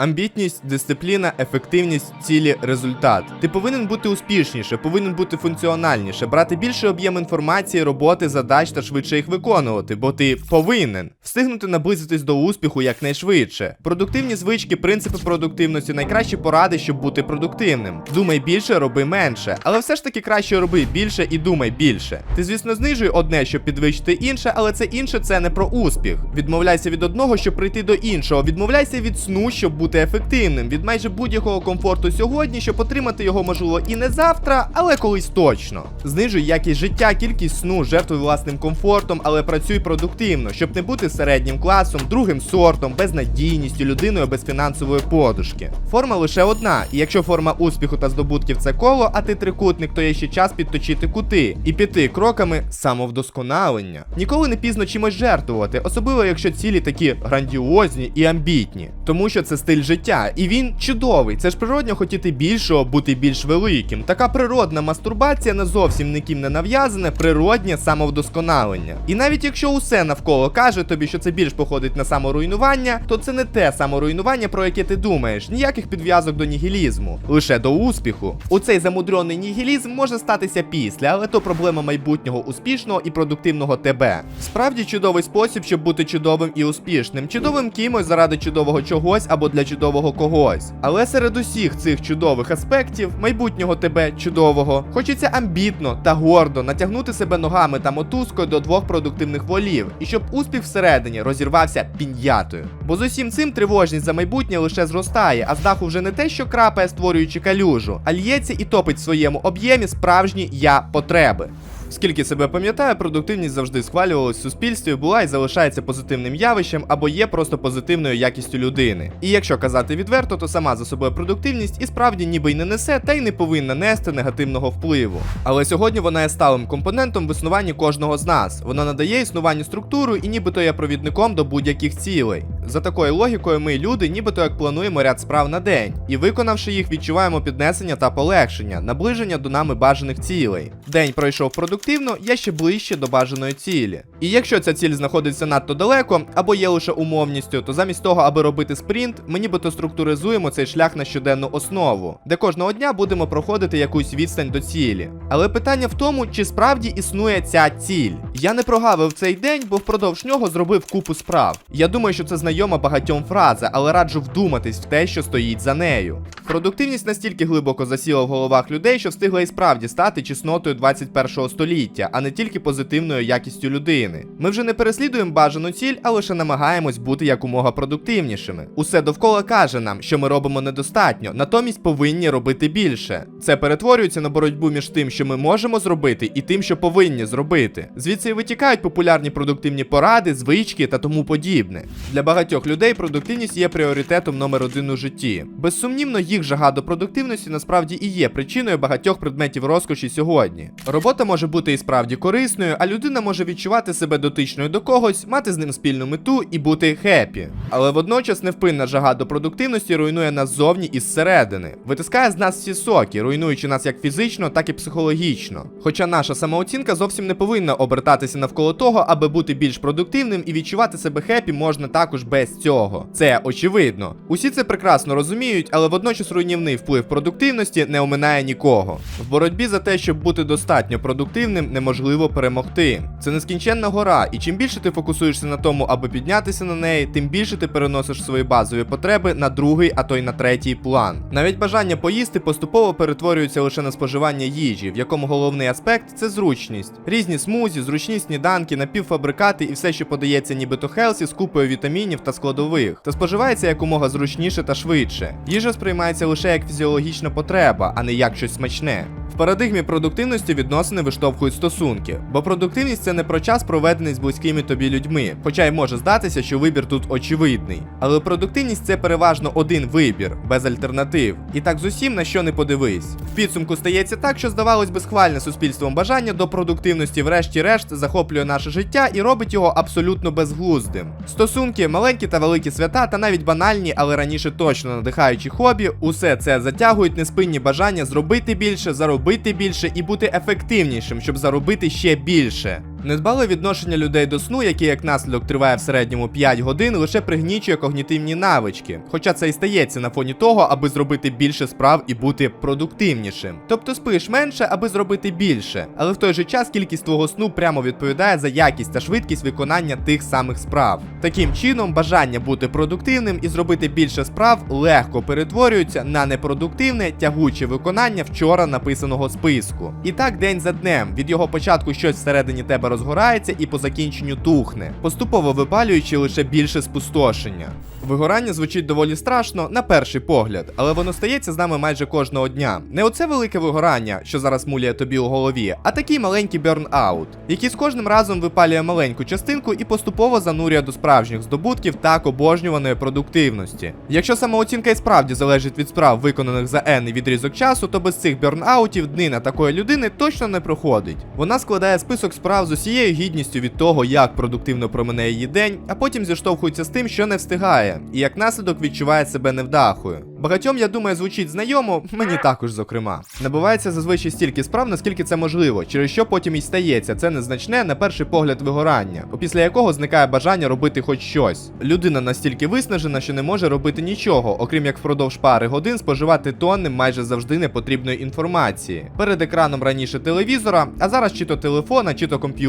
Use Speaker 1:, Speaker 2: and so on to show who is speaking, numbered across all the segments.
Speaker 1: Амбітність, дисципліна, ефективність, цілі, результат. Ти повинен бути успішніше, повинен бути функціональніше, брати більше об'єм інформації, роботи, задач та швидше їх виконувати, бо ти повинен встигнути наблизитись до успіху якнайшвидше. Продуктивні звички, принципи продуктивності, найкращі поради, щоб бути продуктивним. Думай більше, роби менше, але все ж таки краще роби більше і думай більше. Ти, звісно, знижуй одне, щоб підвищити інше, але це інше це не про успіх. Відмовляйся від одного, щоб прийти до іншого. Відмовляйся від сну, щоб бути ефективним, від майже будь-якого комфорту сьогодні, щоб отримати його можливо і не завтра, але колись точно. Знижуй якість життя, кількість сну, жертвуй власним комфортом, але працюй продуктивно, щоб не бути середнім класом, другим сортом, безнадійністю, людиною без фінансової подушки. Форма лише одна, і якщо форма успіху та здобутків це коло, а ти трикутник, то є ще час підточити кути і піти кроками самовдосконалення. Ніколи не пізно чимось жертвувати, особливо якщо цілі такі грандіозні і амбітні, тому що це стиль життя, і він чудовий. Це ж природньо хотіти більшого, бути більш великим. Така природна мастурбація не зовсім ніким не нав'язане, природнє самовдосконалення. І навіть якщо усе навколо каже тобі, що це більш походить на саморуйнування, то це не те саморуйнування, про яке ти думаєш. Ніяких підв'язок до нігілізму, лише до успіху. У цей замудрений нігілізм може статися після, але то проблема майбутнього успішного і продуктивного тебе. Справді чудовий спосіб, щоб бути чудовим і успішним, чудовим кимось заради чудового чогось або для чудового когось. Але серед усіх цих чудових аспектів майбутнього тебе чудового хочеться амбітно та гордо натягнути себе ногами та мотузкою до двох продуктивних волів, і щоб успіх всередині розірвався пін'ятою. Бо з усім цим тривожність за майбутнє лише зростає, а з даху вже не те, що крапає, створюючи калюжу, а лється і топить в своєму об'ємі справжні я потреби. Скільки себе пам'ятаю, продуктивність завжди схвалювалась в суспільстві, була і залишається позитивним явищем або є просто позитивною якістю людини. І якщо казати відверто, то сама за собою продуктивність і справді ніби й не несе, та й не повинна нести негативного впливу. Але сьогодні вона є сталим компонентом в існуванні кожного з нас. Вона надає існуванню структуру і нібито є провідником до будь-яких цілей. За такою логікою, ми, люди, нібито як плануємо ряд справ на день, і виконавши їх, відчуваємо піднесення та полегшення, наближення до нами бажаних цілей. День пройшов продуктивно, я ще ближче до бажаної цілі. І якщо ця ціль знаходиться надто далеко або є лише умовністю, то замість того, аби робити спринт, ми нібито структуризуємо цей шлях на щоденну основу, де кожного дня будемо проходити якусь відстань до цілі. Але питання в тому, чи справді існує ця ціль. Я не прогавив цей день, бо впродовж нього зробив купу справ. Я думаю, що це знайома багатьом фраза, але раджу вдуматись в те, що стоїть за нею. Продуктивність настільки глибоко засіла в головах людей, що встигла і справді стати чеснотою 21 століття, а не тільки позитивною якістю людини. Ми вже не переслідуємо бажану ціль, а лише намагаємось бути якомога продуктивнішими. Усе довкола каже нам, що ми робимо недостатньо, натомість повинні робити більше. Це перетворюється на боротьбу між тим, що ми можемо зробити, і тим, що повинні зробити. Звідси і витікають популярні продуктивні поради, звички та тому подібне. Для багатьох людей продуктивність є пріоритетом номер один у житті. Безсумнівно, їх жага до продуктивності насправді і є причиною багатьох предметів розкоші сьогодні. Робота може бути і справді корисною, а людина може відчувати себе дотичною до когось, мати з ним спільну мету і бути хеппі. Але водночас невпинна жага до продуктивності руйнує нас ззовні і зсередини, витискає з нас всі соки, руйнуючи нас як фізично, так і психологічно. Хоча наша самооцінка зовсім не повинна обертатися навколо того, аби бути більш продуктивним і відчувати себе хеппі можна також без цього. Це очевидно. Усі це прекрасно розуміють, але водночас руйнівний вплив продуктивності не оминає нікого. В боротьбі за те, щоб бути достатньо продуктивним, неможливо перемогти. Це нескінченна гора, і чим більше ти фокусуєшся на тому, аби піднятися на неї, тим більше ти переносиш свої базові потреби на другий, а то й на третій план. Навіть бажання поїсти поступово перетворюється лише на споживання їжі, в якому головний аспект це зручність. Різні смузі, зручні сніданки, напівфабрикати і все, що подається нібито хелсі з купою вітамінів та складових, та споживається якомога зручніше та швидше. Їжа сприймається лише як фізіологічна потреба, а не як щось смачне. В парадигмі продуктивності відносини виштовхують стосунки, бо продуктивність це не про час, проведений з близькими тобі людьми, хоча й може здатися, що вибір тут очевидний. Але продуктивність це переважно один вибір, без альтернатив. І так з усім на що не подивись. В підсумку стається так, що здавалось би схвальне суспільством бажання до продуктивності, врешті-решт, захоплює наше життя і робить його абсолютно безглуздим. Стосунки, маленькі та великі свята, та навіть банальні, але раніше точно надихаючі хобі, усе це затягують неспинні бажання зробити більше, заробити більше і бути ефективнішим, щоб заробити ще більше. Недбале відношення людей до сну, яке як наслідок триває в середньому 5 годин, лише пригнічує когнітивні навички. Хоча це і стається на фоні того, аби зробити більше справ і бути продуктивнішим. Тобто спиш менше, аби зробити більше. Але в той же час кількість твого сну прямо відповідає за якість та швидкість виконання тих самих справ. Таким чином, бажання бути продуктивним і зробити більше справ легко перетворюється на непродуктивне тягуче виконання вчора написаного списку. І так день за днем від його початку щось всередині тебе розгорається і по закінченню тухне, поступово випалюючи лише більше спустошення. Вигорання звучить доволі страшно на перший погляд, але воно стається з нами майже кожного дня. Не оце велике вигорання, що зараз муляє тобі у голові, а такий маленький бернаут, який з кожним разом випалює маленьку частинку і поступово занурює до справжніх здобутків так обожнюваної продуктивності. Якщо самооцінка і справді залежить від справ, виконаних за енний відрізок часу, то без цих бернаутів днина такої людини точно не проходить. Вона складає список справ з усією гідністю від того, як продуктивно промине її день, а потім зіштовхується з тим, що не встигає, і як наслідок відчуває себе невдахою. Багатьом, я думаю, звучить знайомо, мені також, зокрема. Набувається зазвичай стільки справ, наскільки це можливо, через що потім і стається це незначне на перший погляд вигорання, опісля якого зникає бажання робити хоч щось. Людина настільки виснажена, що не може робити нічого, окрім як впродовж пари годин споживати тонни майже завжди непотрібної інформації. Перед екраном раніше телевізора, а зараз чи то телефона, чи то комп'ютера.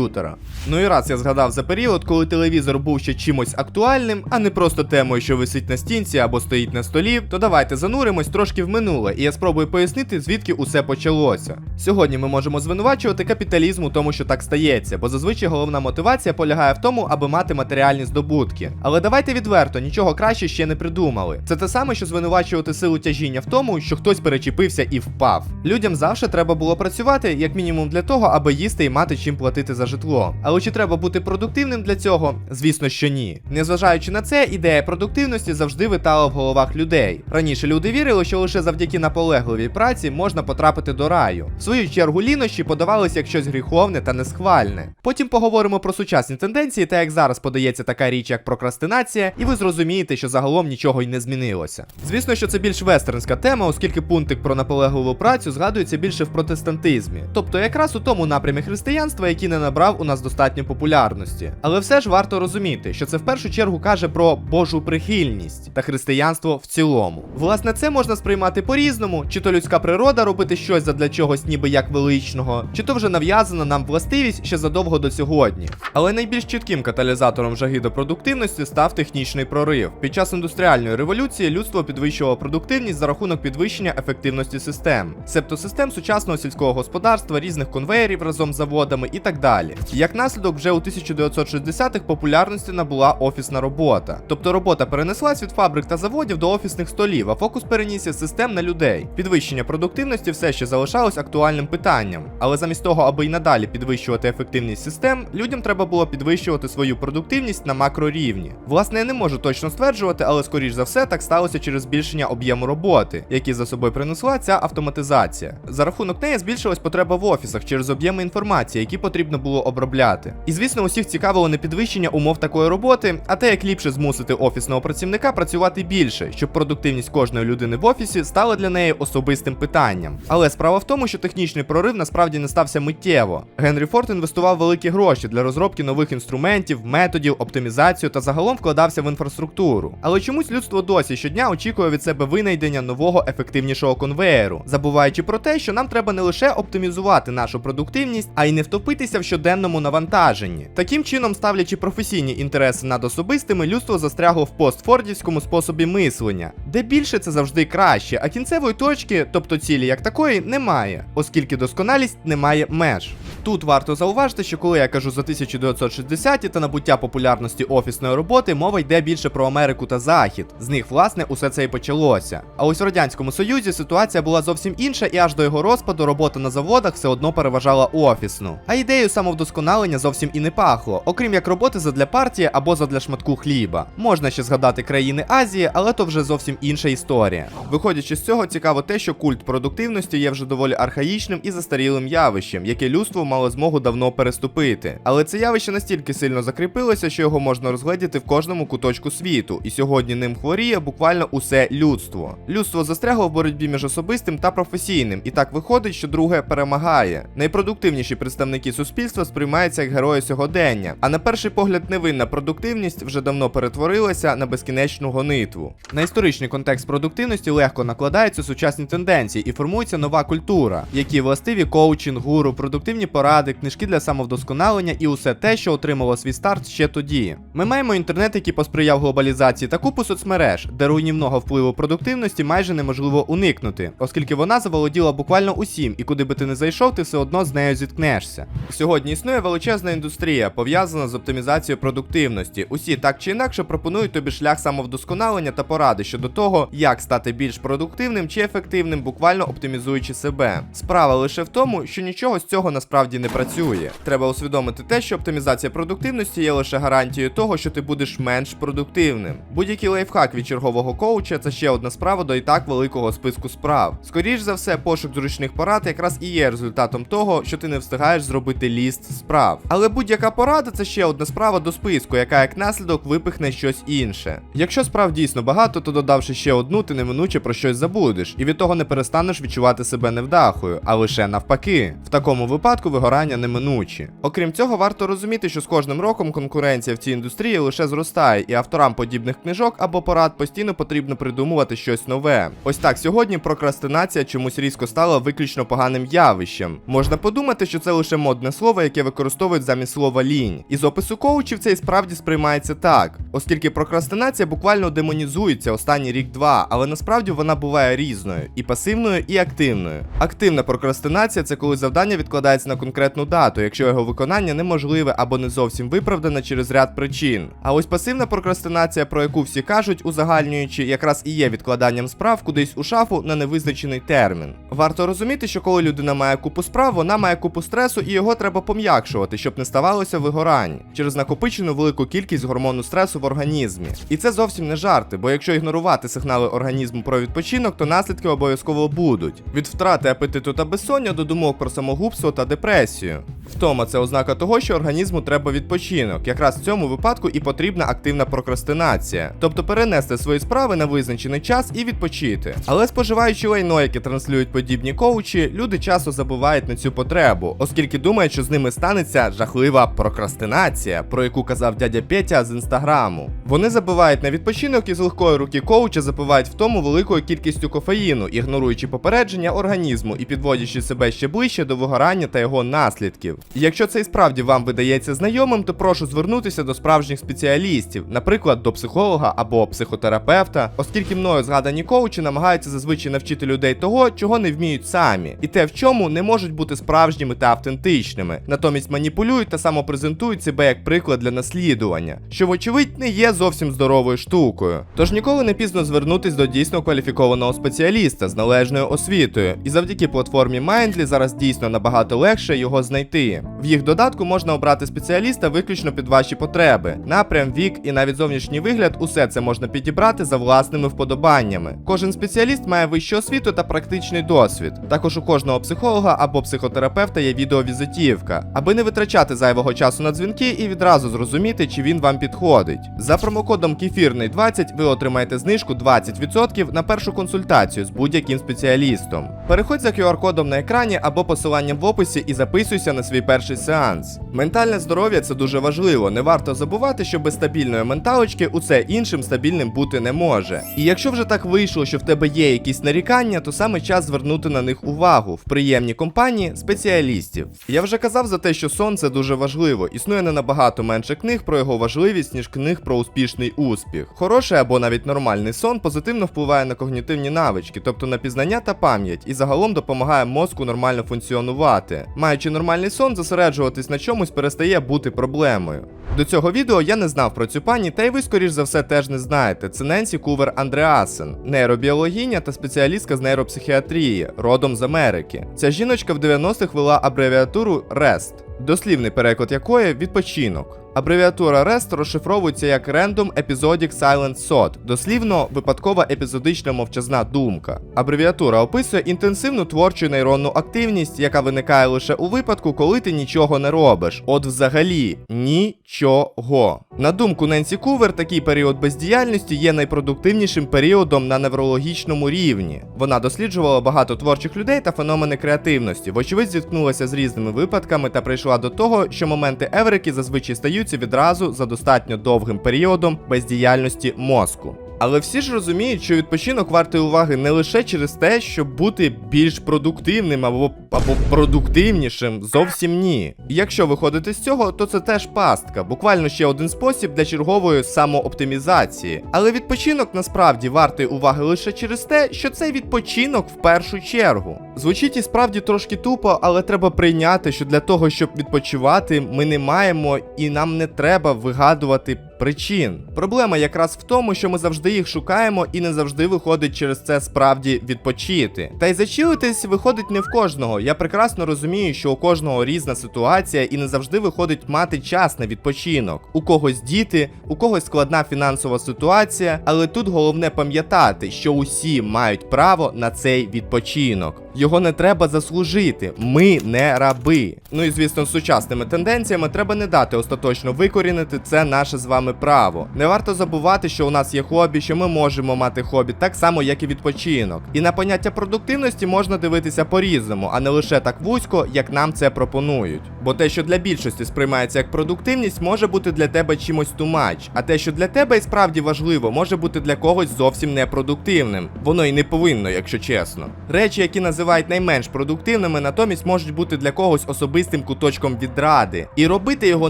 Speaker 1: Ну і раз я згадав за період, коли телевізор був ще чимось актуальним, а не просто темою, що висить на стінці або стоїть на столі, то давайте зануримось трошки в минуле, і я спробую пояснити, звідки усе почалося. Сьогодні ми можемо звинувачувати капіталізм у тому, що так стається, бо зазвичай головна мотивація полягає в тому, аби мати матеріальні здобутки. Але давайте відверто, нічого краще ще не придумали. Це те саме, що звинувачувати силу тяжіння в тому, що хтось перечепився і впав. Людям завжди треба було працювати, як мінімум для того, аби їсти і мати чим платити за житло. Але чи треба бути продуктивним для цього? Звісно, що ні. Незважаючи на це, ідея продуктивності завжди витала в головах людей. Раніше люди вірили, що лише завдяки наполегливій праці можна потрапити до раю. В свою чергу лінощі подавалися як щось гріховне та несхвальне. Потім поговоримо про сучасні тенденції та як зараз подається така річ, як прокрастинація, і ви зрозумієте, що загалом нічого й не змінилося. Звісно, що це більш вестернська тема, оскільки пунктик про наполегливу працю згадується більше в протестантизмі, тобто якраз у тому напрямі християнства, який не набрав у нас достатньо популярності. Але все ж варто розуміти, що це в першу чергу каже про Божу прихильність та християнство в цілому. Власне, це можна сприймати по-різному, чи то людська природа робити щось задля чогось, ніби як величного, чи то вже нав'язана нам властивість ще задовго до сьогодні. Але найбільш чітким каталізатором жаги до продуктивності став технічний прорив. Під час індустріальної революції людство підвищувало продуктивність за рахунок підвищення ефективності систем, себто систем сучасного сільського господарства, різних конвеєрів разом з заводами і так далі. Як наслідок, вже у 1960-х популярності набула офісна робота, тобто робота перенеслась від фабрик та заводів до офісних столів, а фокус перенісся з систем на людей. Підвищення продуктивності все ще залишалось актуальним питанням, але замість того, аби й надалі підвищувати ефективність систем, людям треба було підвищувати свою продуктивність на макрорівні. Власне, я не можу точно стверджувати, але скоріш за все так сталося через збільшення об'єму роботи, який за собою принесла ця автоматизація. За рахунок неї збільшилась потреба в офісах через об'єми інформації, які потрібно було обробляти. І звісно, усіх цікавило не підвищення умов такої роботи, а те, як ліпше змусити офісного працівника працювати більше, щоб продуктивність кожної людини в офісі стала для неї особистим питанням. Але справа в тому, що технічний прорив насправді не стався миттєво. Генрі Форд інвестував великі гроші для розробки нових інструментів, методів, оптимізацію та загалом вкладався в інфраструктуру. Але чомусь людство досі щодня очікує від себе винайдення нового ефективнішого конвеєру, забуваючи про те, що нам треба не лише оптимізувати нашу продуктивність, а й не втопитися в щоденному навантаженні. Таким чином, ставлячи професійні інтереси над особистими, людство застрягло в постфордівському способі мислення, де більше це завжди краще, а кінцевої точки, тобто цілі як такої, немає, оскільки досконалість не має меж. Тут варто зауважити, що коли я кажу за 1960-ті та набуття популярності офісної роботи, мова йде більше про Америку та Захід. З них, власне, усе це і почалося. А ось в Радянському Союзі ситуація була зовсім інша, і аж до його розпаду робота на заводах все одно переважала офісну. А ідею самовдосконалення зовсім і не пахло, окрім як роботи задля партії або задля шматку хліба. Можна ще згадати країни Азії, але то вже зовсім інша історія. Виходячи з цього, цікаво те, що культ продуктивності є вже доволі архаїчним і застарілим явищем, яке людство мало змогу давно переступити. Але це явище настільки сильно закріпилося, що його можна розгледіти в кожному куточку світу, і сьогодні ним хворіє буквально усе людство. Людство застрягло в боротьбі між особистим та професійним, і так виходить, що друге перемагає. Найпродуктивніші представники суспільства суспільства сприймається як герої сьогодення, а на перший погляд невинна продуктивність вже давно перетворилася на безкінечну гонитву. На історичний контекст продуктивності легко накладаються сучасні тенденції і формується нова культура, які властиві коучинг, гуру, продуктивні поради, книжки для самовдосконалення і усе те, що отримало свій старт ще тоді. Ми маємо інтернет, який посприяв глобалізації та купу соцмереж, де руйнівного впливу продуктивності майже неможливо уникнути, оскільки вона заволоділа буквально усім, і куди би ти не зайшов, ти все одно з нею зіткнешся. Сьогодні існує величезна індустрія, пов'язана з оптимізацією продуктивності. Усі так чи інакше пропонують тобі шлях самовдосконалення та поради щодо того, як стати більш продуктивним чи ефективним, буквально оптимізуючи себе. Справа лише в тому, що нічого з цього насправді не працює. Треба усвідомити те, що оптимізація продуктивності є лише гарантією того, що ти будеш менш продуктивним. Будь-який лайфхак від чергового коуча це ще одна справа до і так великого списку справ. Скоріш за все, пошук зручних порад якраз і є результатом того, що ти не встигаєш зробити ліст справ. Але будь-яка порада це ще одна справа до списку, яка як наслідок випихне щось інше. Якщо справ дійсно багато, то додавши ще одну, ти неминуче про щось забудеш, і від того не перестанеш відчувати себе невдахою, а лише навпаки. В такому випадку вигорання неминучі. Окрім цього, варто розуміти, що з кожним роком конкуренція в цій індустрії лише зростає, і авторам подібних книжок або порад постійно потрібно придумувати щось нове. Ось так сьогодні прокрастинація чомусь різко стала виключно поганим явищем. Можна подумати, що це лише модне слово, яке використовують замість слова лінь. Із опису коучів це і справді сприймається так, оскільки прокрастинація буквально демонізується останній рік-два, але насправді вона буває різною і пасивною, і активною. Активна прокрастинація це коли завдання відкладається на конкретну дату, якщо його виконання неможливе або не зовсім виправдане через ряд причин. А ось пасивна прокрастинація, про яку всі кажуть, узагальнюючи, якраз і є відкладанням справ кудись у шафу на невизначений термін. Варто розуміти, що коли людина має купу справ, вона має купу стресу і його треба пом'якшувати, щоб не ставалося вигорань через накопичену велику кількість гормону стресу в організмі. І це зовсім не жарти, бо якщо ігнорувати сигнали організму про відпочинок, то наслідки обов'язково будуть: від втрати апетиту та безсоння до думок про самогубство та депресію. Втома це ознака того, що організму треба відпочинок. Якраз в цьому випадку і потрібна активна прокрастинація, тобто перенести свої справи на визначений час і відпочити. Але споживаючи лайно, яке транслюють подібні коучі, люди часто забувають на цю потребу, оскільки думають, що з ними станеться жахлива прокрастинація, про яку казав дядя Петя з інстаграму. Вони забувають на відпочинок і з легкої руки коуча запивають в тому великою кількістю кофеїну, ігноруючи попередження організму і підводячи себе ще ближче до вигорання та його наслідків. І якщо це і справді вам видається знайомим, то прошу звернутися до справжніх спеціалістів, наприклад, до психолога або психотерапевта, оскільки мною згадані коучі намагаються зазвичай навчити людей того, чого не вміють самі, і те, в чому не можуть бути справжніми та автентичними, натомість маніпулюють та самопрезентують себе як приклад для наслідування, що, вочевидь, не є зовсім здоровою штукою. Тож ніколи не пізно звернутись до дійсно кваліфікованого спеціаліста з належною освітою, і завдяки платформі Mindly зараз дійсно набагато легше його знайти. В їх додатку можна обрати спеціаліста виключно під ваші потреби, напрям, вік і навіть зовнішній вигляд, усе це можна підібрати за власними вподобаннями. Кожен спеціаліст має вищу освіту та практичний досвід. Також у кожного психолога або психотерапевта є відеовізитівка, аби не витрачати зайвого часу на дзвінки і відразу зрозуміти, чи він вам підходить. За промокодом Кефірний 20 ви отримаєте знижку 20% на першу консультацію з будь-яким спеціалістом. Переходь за QR-кодом на екрані або посиланням в описі і записуйся на свій перший сеанс. Ментальне здоров'я це дуже важливо. Не варто забувати, що без стабільної менталочки усе іншим стабільним бути не може. І якщо вже так вийшло, що в тебе є якісь нарікання, то саме час звернути на них увагу в приємній компанії спеціалістів. Я вже казав за те, що сон це дуже важливо. Існує не набагато менше книг про його важливість, ніж книг про успішний успіх. Хороший або навіть нормальний сон позитивно впливає на когнітивні навички, тобто на пізнання та пам'ять, і загалом допомагає мозку нормально функціонувати. Маючи нормальний сон, зосереджуватись на чомусь перестає бути проблемою. До цього відео я не знав про цю пані, та й ви, скоріш за все, теж не знаєте. Це Ненсі Кувер Андреасен, нейробіологиня та спеціалістка з нейропсихіатрії, родом з Америки. Ця жіночка в 90-х вела абревіатуру REST, дослівний переклад якої відпочинок. Абревіатура REST розшифровується як Random Episodic Silent Thought, дослівно випадкова епізодична мовчазна думка. Абревіатура описує інтенсивну творчу нейронну активність, яка виникає лише у випадку, коли ти нічого не робиш. От взагалі нічого. На думку Ненсі Кувер, такий період бездіяльності є найпродуктивнішим періодом на неврологічному рівні. Вона досліджувала багато творчих людей та феномени креативності, вочевидь зіткнулася з різними випадками та прийшла дійшла до того, що моменти еврики зазвичай стаються відразу за достатньо довгим періодом бездіяльності мозку. Але всі ж розуміють, що відпочинок вартий уваги не лише через те, щоб бути більш продуктивним або, або продуктивнішим, зовсім ні. Якщо виходити з цього, то це теж пастка, буквально ще один спосіб для чергової самооптимізації. Але відпочинок насправді вартий уваги лише через те, що цей відпочинок в першу чергу. Звучить і справді трошки тупо, але треба прийняти, що для того, щоб відпочивати, ми не маємо і нам не треба вигадувати причин. Проблема якраз в тому, що ми завжди їх шукаємо і не завжди виходить через це справді відпочити. Та й зачилитись виходить не в кожного. Я прекрасно розумію, що у кожного різна ситуація і не завжди виходить мати час на відпочинок. У когось діти, у когось складна фінансова ситуація, але тут головне пам'ятати, що усі мають право на цей відпочинок. Його не треба заслужити. Ми не раби. Ну і звісно, з сучасними тенденціями треба не дати остаточно викорінити це наше з вами право. Не варто забувати, що у нас є хобі, що ми можемо мати хобі, так само, як і відпочинок. І на поняття продуктивності можна дивитися по-різному, а не лише так вузько, як нам це пропонують. Бо те, що для більшості сприймається як продуктивність, може бути для тебе чимось тумач, а те, що для тебе і справді важливо, може бути для когось зовсім непродуктивним. Воно і не повинно, якщо чесно. Речі, які називають найменш продуктивними, натомість можуть бути для когось особистим куточком відради і робити його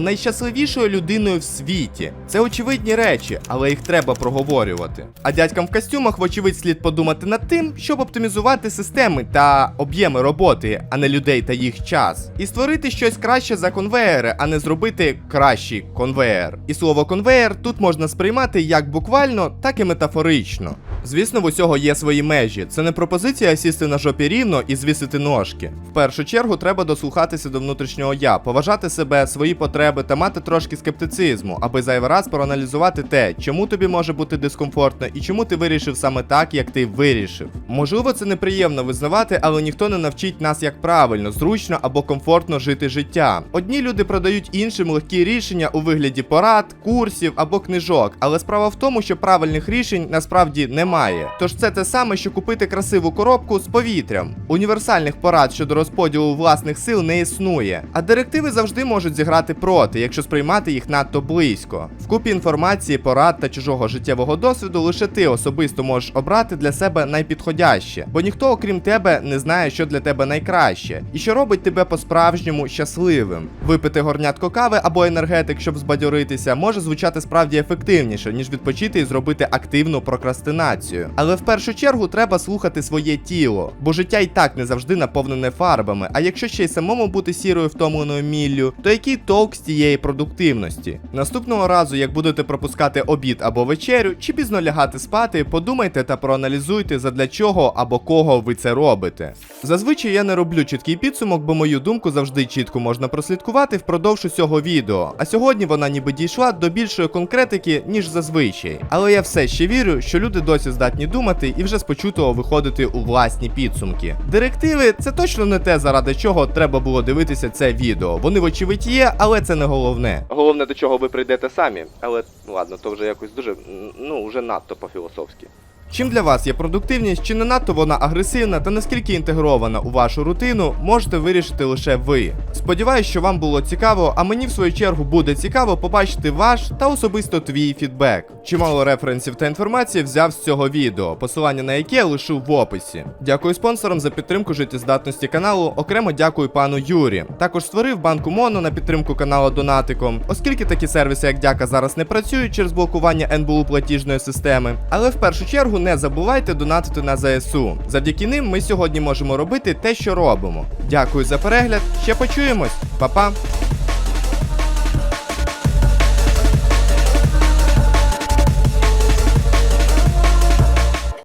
Speaker 1: найщасливішою людиною в світі. Це очевидні речі, але їх треба проговорювати. А дядькам в костюмах, вочевидь, слід подумати над тим, щоб оптимізувати системи та об'єми роботи, а не людей та їх час, і створити щось краще за конвеєри, а не зробити кращий конвеєр. І слово конвеєр тут можна сприймати як буквально, так і метафорично. Звісно, в усього є свої межі. Це не пропозиція сісти на жопі рівно і звісити ножки. В першу чергу треба дослухатися до внутрішнього я, поважати себе, свої потреби та мати трошки скептицизму, аби зайвий раз проаналізувати те, чому тобі може бути дискомфортно і чому ти вирішив саме так, як ти вирішив. Можливо, це неприємно визнавати, але ніхто не навчить нас, як правильно, зручно або комфортно жити життя. Одні люди продають іншим легкі рішення у вигляді порад, курсів або книжок, але справа в тому, що правильних рішень насправді немає. Тож це те саме, що купити красиву коробку з повітрям. Універсальних порад щодо розподілу власних сил не існує, а директиви завжди можуть зіграти проти, якщо сприймати їх надто близько. Купі інформації, порад та чужого життєвого досвіду лише ти особисто можеш обрати для себе найпідходяще, бо ніхто, окрім тебе, не знає, що для тебе найкраще, і що робить тебе по-справжньому щасливим. Випити горнятко кави або енергетик, щоб збадьоритися, може звучати справді ефективніше, ніж відпочити і зробити активну прокрастинацію. Але в першу чергу треба слухати своє тіло, бо життя й так не завжди наповнене фарбами. А якщо ще й самому бути сірою втомленою міллю, то який толк з тієї продуктивності? Наступного разу, як будете пропускати обід або вечерю, чи пізно лягати спати, подумайте та проаналізуйте, задля чого або кого ви це робите. Зазвичай я не роблю чіткий підсумок, бо мою думку завжди чітко можна прослідкувати впродовж усього відео. А сьогодні вона ніби дійшла до більшої конкретики, ніж зазвичай. Але я все ще вірю, що люди досі здатні думати і вже з почутого виходити у власні підсумки. Директиви це точно не те, заради чого треба було дивитися це відео. Вони, вочевидь, є, але це не головне. Головне, до чого ви прийдете самі. Але ну ладно, то вже якось дуже ну вже надто по-філософськи. Чим для вас є продуктивність, чи не надто вона агресивна та наскільки інтегрована у вашу рутину, можете вирішити лише ви. Сподіваюсь, що вам було цікаво, а мені в свою чергу буде цікаво побачити ваш та особисто твій фідбек. Чимало референсів та інформації взяв з цього відео, посилання на яке я лишу в описі. Дякую спонсорам за підтримку життєздатності каналу. Окремо дякую пану Юрі. Також створив банку Моно на підтримку каналу Донатиком, оскільки такі сервіси, як Дяка, зараз не працюють через блокування НБУ платіжної системи. Але в першу чергу не забувайте донатити на ЗСУ. Завдяки ним ми сьогодні можемо робити те, що робимо. Дякую за перегляд. Ще почуємось, Па-па!